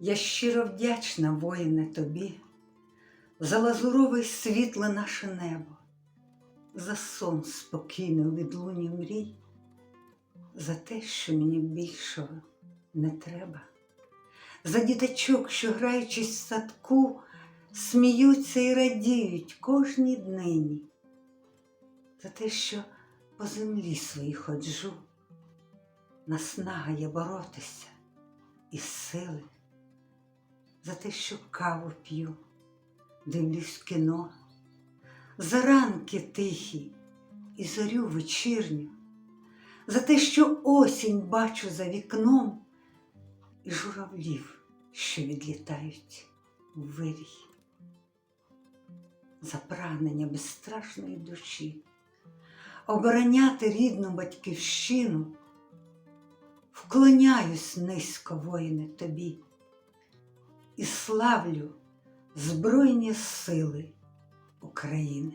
Я щиро вдячна, воїне, тобі, за лазурове світле наше небо, за сон спокійний у відлуні мрій, за те, що мені більшого не треба, за діточок, що граючись в садку, сміються і радіють кожній днині, за те, що по землі своїй ходжу, наснагає боротися і сили за те, що каву п'ю, дивлюсь кіно, за ранки тихі і зорю вечірню, за те, що осінь бачу за вікном і журавлів, що відлітають у вирій, за прагнення безстрашної душі, обороняти рідну батьківщину, вклоняюсь низько, воїне, тобі і славлю Збройні сили України.